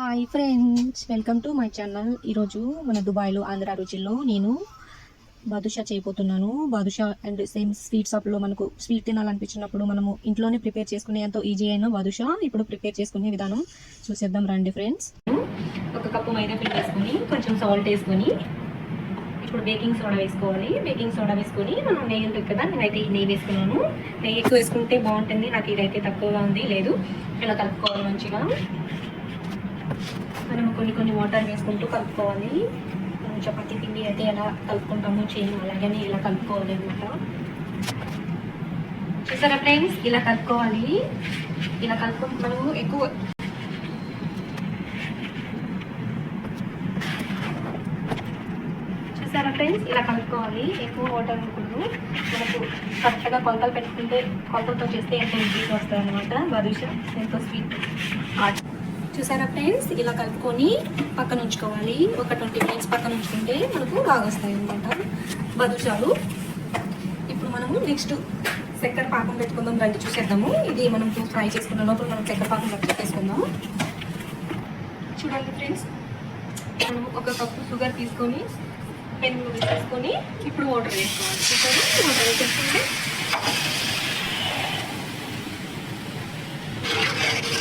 Hi friends welcome to my channel ఈరోజు మన దుబాయ్లో ఆంధ్ర రుచిలో నేను బాదుషా చేయబోతున్నాను. బాదుషా అండ్ సేమ్ స్వీట్ షాప్లో మనకు స్వీట్ తినాలనిపించినప్పుడు మనము ఇంట్లోనే ప్రిపేర్ చేసుకునే ఎంతో ఈజీ అయిన బాదుషా ఇప్పుడు ప్రిపేర్ చేసుకునే విధానం చూసేద్దాం రండి ఫ్రెండ్స్ ఒక కప్పు మైదా పిండి వేసుకొని కొంచెం సాల్ట్ వేసుకొని ఇప్పుడు బేకింగ్ సోడా వేసుకోవాలి. బేకింగ్ సోడా వేసుకొని మనం నెయ్యి ఉంటుంది కదా నేనైతే ఈ నెయ్యి వేసుకున్నాను. నెయ్యి ఎక్కువ వేసుకుంటే బాగుంటుంది. నాకు ఇదైతే తక్కువగా ఉంది లేదు. ఇలా కలుపుకోవాలి మంచిగా. మనం కొన్ని కొన్ని వాటర్ వేసుకుంటూ కలుపుకోవాలి. మనం చపాతీ పిండి అయితే ఎలా కలుపుకుంటామో చేయం అలాగనే ఇలా కలుపుకోవాలి అనమాట చూసారా ఫ్రెండ్స్ ఇలా కలుపుకోవాలి. ఇలా కలుపు మనము ఎక్కువ చూసారా ఫ్రెండ్స్ ఇలా కలుపుకోవాలి. ఎక్కువ వాటర్ అనుకుంటూ మనకు కరెక్ట్గా కొలతలు పెట్టుకుంటే కొలతలతో చేస్తే ఎంత ఈజీగా వస్తుంది అనమాట భవిష్యత్ ఎంతో స్వీట్ చూసారా ఫ్రెండ్స్ ఇలా కలుపుకొని పక్కన ఉంచుకోవాలి. ఒక ట్వంటీ మినిట్స్ పక్కన ఉంచుకుంటే మనకు బాగా వస్తాయి అనమాట బదుషాలు ఇప్పుడు మనము నెక్స్ట్ చక్కెర పాకం పెట్టుకుందాం రండి చూసేద్దాము. ఇది మనం ఫ్రై చేసుకున్న లోపల మనం చక్కెర పాకం పెట్టేసుకుందాము చూడండి ఫ్రెండ్స్ మనం ఒక కప్పు షుగర్ తీసుకొని పెన్ వేసేసుకొని ఇప్పుడు వాటర్ వేసుకోవాలి. వాటర్ వేసుకుంటే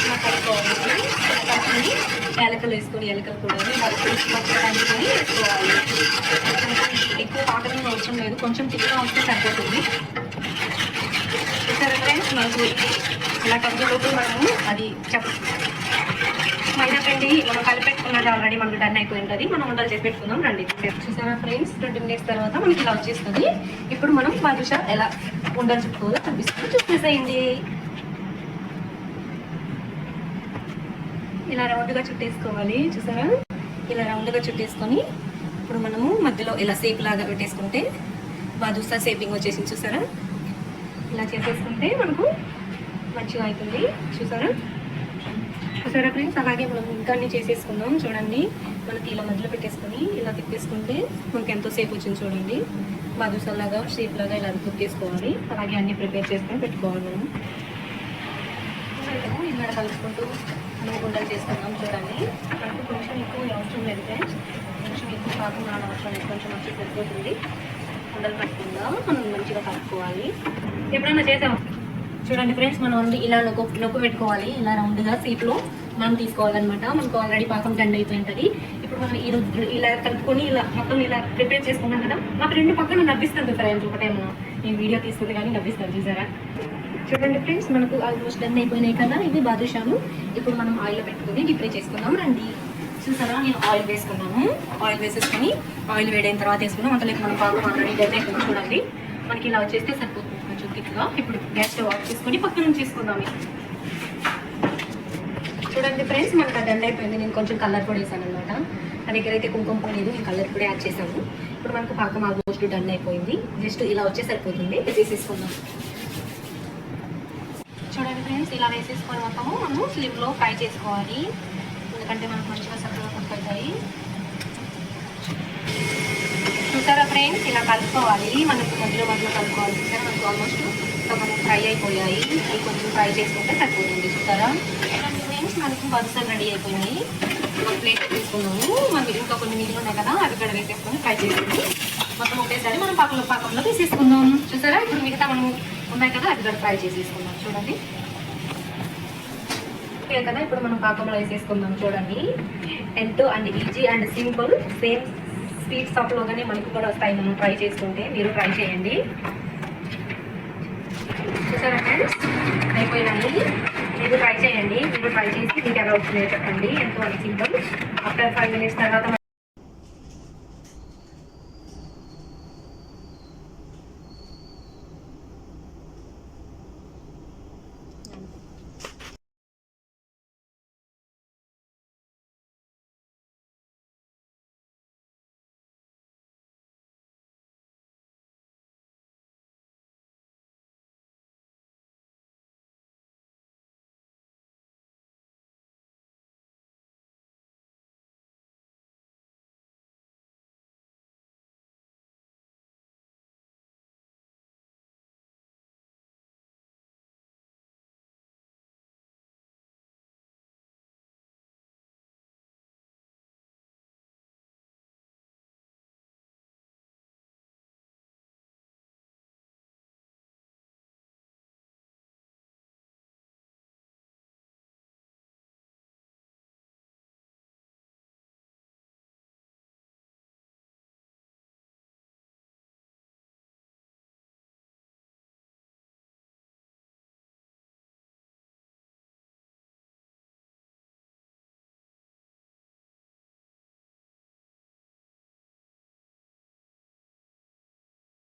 ఇలా కలుపుకోవాలి ఎలకలు యాలకలు వేసుకొని ఎలకలు కూడా కలుపుకొని వేసుకోవాలి. ఎక్కువ పాకడం అవసరం లేదు. కొంచెం తిక్కుగా వస్తే సరిపోతుంది. చూసారా ఫ్రెండ్స్? మనకు ఇలా కలిపేటప్పుడు మనము అది చెప్ మైదా పిండి మనం కలిపెట్టుకున్నది ఆల్రెడీ మనకు డన్ అయిపోయి ఉంటుంది మనం వంటలు చేసి పెట్టుకుందాం. రండి. చూసారా ఫ్రెండ్స్? ట్వంటీ మినిట్స్ తర్వాత మనకి ఇలా వచ్చేస్తుంది. ఇప్పుడు మనం బాదుషా ఎలా ఉండలు చుట్టుకోవాలో కనిపిస్తుంది చూసేసేయండి. ఇలా రౌండ్గా చుట్టేసుకోవాలి. చూసారా? ఇలా రౌండ్గా చుట్టేసుకొని ఇప్పుడు మనము మధ్యలో ఇలా సేప్ లాగా పెట్టేసుకుంటే బాదుసా సేపింగ్ వచ్చేసింది. చూసారా? ఇలా చేసేసుకుంటే మనకు మంచిగా అవుతుంది చూసారా? చూసారా ఫ్రెండ్స్ అలాగే మనం ఇంకా అన్ని చేసేసుకుందాం. చూడండి. మనకి ఇలా మధ్యలో పెట్టేసుకొని ఇలా తిప్పేసుకుంటే మనకి ఎంతో సేపు వచ్చింది చూడండి. బాదుసా లాగా షేప్ లాగా ఇలా తిప్పేసుకోవాలి. అలాగే అన్ని ప్రిపేర్ చేసుకొని పెట్టుకోవాలి మనం. ఇలా కలుపుకుంటూ గుండలు చేసుకున్నాం చూడండి. మనకు కొంచెం ఎక్కువ అవసరం లేదు ఫ్రెండ్స్ కొంచెం ఎక్కువ కాకుండా అవసరం లేదు. కొంచెం మంచిగా సరిపోతుంది. గుండలు కట్టుకుందాం. మనం మంచిగా కట్టుకోవాలి. ఎప్పుడైనా చేసాం చూడండి ఫ్రెండ్స్ మనం ఓన్లీ ఇలా నొక్కు నొక్కు పెట్టుకోవాలి. ఇలా రౌండ్గా సీట్లో మనం తీసుకోవాలన్నమాట. మనకు ఆల్రెడీ పాకం టెండ్ అయిపోయి ఉంటుంది. ఇప్పుడు మనం ఈ రోజు ఇలా కలుపుకొని ఇలా మొత్తం ఇలా ప్రిపేర్ చేసుకున్నాం కదా మా రెండు పక్కన నవ్విస్తుంది ఫ్రెండ్స్ ఒకటేమో. నేను వీడియో తీసుకుంది కానీ నవ్విస్తాను చూసారా? చూడండి ఫ్రెండ్స్ మనకు ఆల్మోస్ట్ డన్ అయిపోయినాయి కదా ఇది బాదుషాలు. ఇప్పుడు మనం ఆయిల్ పెట్టుకొని డీప్ ఫ్రై చేసుకుందాం రండి. చూసారా? నేను ఆయిల్ వేసుకున్నాను. ఆయిల్ వేసేసుకొని ఆయిల్ వేడైన తర్వాత వేసుకున్నాం అంతలోకి మనం పాకం ఆల్రెడీ చూడండి. మనకి ఇలా వచ్చేస్తే సరిపోతుంది కొంచెం థిక్గా ఇప్పుడు గ్యాస్ స్టవ్ ఆఫ్ చేసుకొని పక్కన నుంచి చేసుకుందాం చూడండి ఫ్రెండ్స్ మనకు అది డన్ అయిపోయింది. నేను కొంచెం కలర్ పొడి వేసాను అనమాట నా దగ్గర అయితే కుంకుమ పొడి నేను కలర్ పొడి యాడ్ చేశాను. ఇప్పుడు మనకు పాకం ఆల్మోస్ట్ డన్ అయిపోయింది. జస్ట్ ఇలా వచ్చే సరిపోతుంది తీసేసుకుందాం. చూడండి ఫ్రెండ్స్ ఇలా వేసేసుకొని మొత్తము మనము స్లిమ్లో ఫ్రై చేసుకోవాలి. ఎందుకంటే మనకు మంచిగా చక్కగా కుక్ అవుతాయి చూసారా ఫ్రెండ్స్ ఇలా కలుపుకోవాలి. మనకు మధ్యలో మధ్యలో కలుపుకోవాలి. చూసారా? మనకు ఆల్మోస్ట్ మనం ఫ్రై అయిపోయాయి. అవి కొంచెం ఫ్రై చేసుకుంటే సరిపోతుంది. చూస్తారా? ఫ్రెండ్స్ మనకు బదుసలు రెడీ అయిపోయినాయి. ఒక ప్లేట్ తీసుకున్నాము. మనం ఇంకా కొన్ని మిగిలి ఉన్నాయి కదా అవి కూడా వేసేసుకొని ఫ్రై చేసుకుని మొత్తం ఒకేసారి మనం పాకంలో పాకంలో తీసేసుకుందాం. చూసారా? ఇప్పుడు మిగతా మనం ఉన్నాయి కదా అవి కూడా ఫ్రై చేసేసుకుందాం. చూడండి. ఓకే కదా ఇప్పుడు మనం పాకంలో వేసేసుకుందాం. చూడండి. ఎంతో and easy and simple same sweet షాప్లోగానే మనకు కూడా వస్తాయి. మనం ట్రై చేసుకుంటే మీరు ట్రై చేయండి చూసారా ఫ్రెండ్స్ అయిపోయినాయి మీరు ట్రై చేయండి. మీరు ట్రై చేసి మీకు ఎలా వచ్చిందో చెప్పండి. ఎంతో అండ్ ఆఫ్టర్ ఫైవ్ మినిట్స్ తర్వాత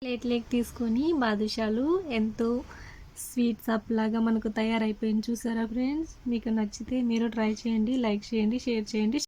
ప్లేట్ లేక్ తీసుకొని బాదుషాలు ఎంతో స్వీట్ సప్ లాగా మనకు తయారైపోయింది. చూసారా ఫ్రెండ్స్? మీకు నచ్చితే మీరు ట్రై చేయండి లైక్ చేయండి షేర్ చేయండి.